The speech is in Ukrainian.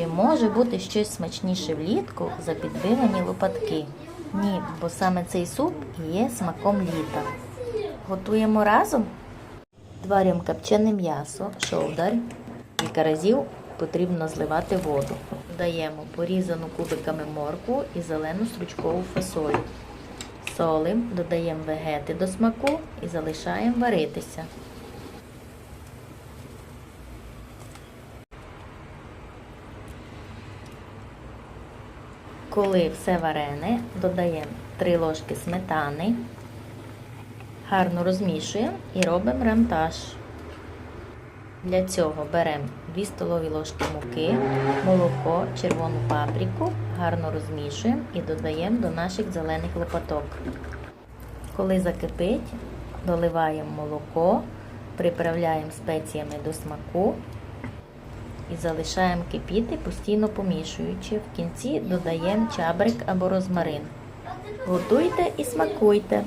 Чи може бути щось смачніше влітку за підбивані лопатки? Ні, бо саме цей суп є смаком літа. Готуємо разом. Зварюємо копчене м'ясо, шовдар. Кілька разів потрібно зливати воду. Додаємо порізану кубиками моркву і зелену стручкову фасолю. Солим, додаємо вегети до смаку і залишаємо варитися. Коли все варене, додаємо 3 ложки сметани, гарно розмішуємо і робимо ремтаж. Для цього беремо 2 столові ложки муки, молоко, червону паприку, гарно розмішуємо і додаємо до наших зелених лопаток. Коли закипить, доливаємо молоко, приправляємо спеціями до смаку і залишаємо кипіти, постійно помішуючи. В кінці додаємо чабрик або розмарин. Готуйте і смакуйте!